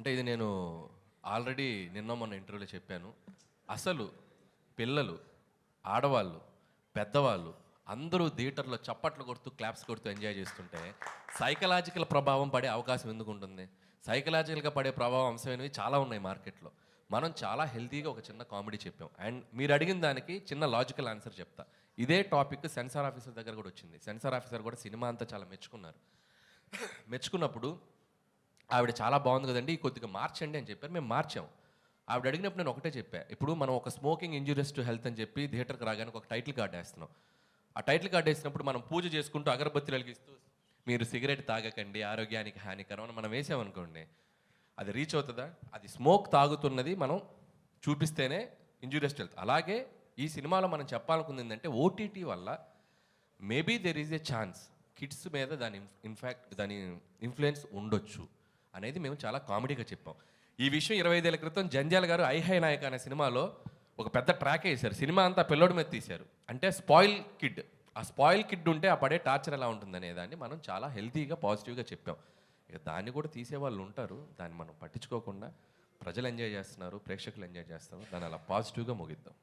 అంటే ఇది నేను ఆల్రెడీ నిన్న మొన్న ఇంటర్వ్యూలో చెప్పాను. అసలు పిల్లలు ఆడవాళ్ళు పెద్దవాళ్ళు అందరూ థియేటర్లో చప్పట్లు కొడుతూ క్లాప్స్ కొడుతూ ఎంజాయ్ చేస్తుంటే సైకలాజికల్ ప్రభావం పడే అవకాశం ఎందుకు ఉంటుంది? సైకలాజికల్గా పడే ప్రభావం అంశమైనవి చాలా ఉన్నాయి మార్కెట్లో. మనం చాలా హెల్తీగా ఒక చిన్న కామెడీ చెప్పాం. అండ్ మీరు అడిగిన దానికి చిన్న లాజికల్ ఆన్సర్ చెప్తా. ఇదే టాపిక్ సెన్సార్ ఆఫీసర్ దగ్గర కూడా వచ్చింది. సెన్సార్ ఆఫీసర్ కూడా సినిమా అంతా చాలా మెచ్చుకున్నారు. మెచ్చుకున్నప్పుడు ఆవిడ చాలా బాగుంది కదండి కొద్దిగా మార్చండి అని చెప్పారు. మేము మార్చాం. ఆవిడ అడిగినప్పుడు నేను ఒకటే చెప్పా ఇప్పుడు మనం ఒక స్మోకింగ్ ఇంజురియస్ టు హెల్త్ అని చెప్పి థియేటర్కి రాగానే ఒక టైటిల్ కార్డ్ వేస్తున్నాం. ఆ టైటిల్ కార్డ్ వేసినప్పుడు మనం పూజ చేసుకుంటూ అగరబత్తి వెలిగిస్తూ మీరు సిగరెట్ తాగకండి ఆరోగ్యానికి హానికరం అని మనం వేసామనుకోండి అది రీచ్ అవుతుందా? అది స్మోక్ తాగుతున్నది మనం చూపిస్తేనే ఇంజూరియస్ హెల్త్ అలాగే ఈ సినిమాలో మనం చెప్పాలనుకుంది ఏంటంటే ఓటీటీ వల్ల maybe there is a chance kids మీద దాని ఇన్ఫ్యాక్ట్ దాని ఇన్ఫ్లుయెన్స్ ఉండొచ్చు. అనేది మేము చాలా కామెడీగా చెప్పాం. ఈ విషయం ఇరవై ఐదేళ్ళ క్రితం జంజాల్ గారు ఐహై నాయక్ అనే సినిమాలో ఒక పెద్ద ట్రాక్ వేశారు. సినిమా అంతా పిల్లోడి మీద తీశారు. అంటే స్పాయిల్ కిడ్. ఆ స్పాయిల్ కిడ్ ఉంటే ఆ పడే టార్చర్ ఎలా ఉంటుందనే దాన్ని మనం చాలా హెల్తీగా పాజిటివ్గా చెప్పాం. ఇక దాన్ని కూడా తీసే వాళ్ళు ఉంటారు. దాన్ని మనం పట్టించుకోకుండా ప్రజలు ఎంజాయ్ చేస్తున్నారు ప్రేక్షకులు ఎంజాయ్ చేస్తున్నారు. దాన్ని అలా పాజిటివ్గా ముగిద్దాం.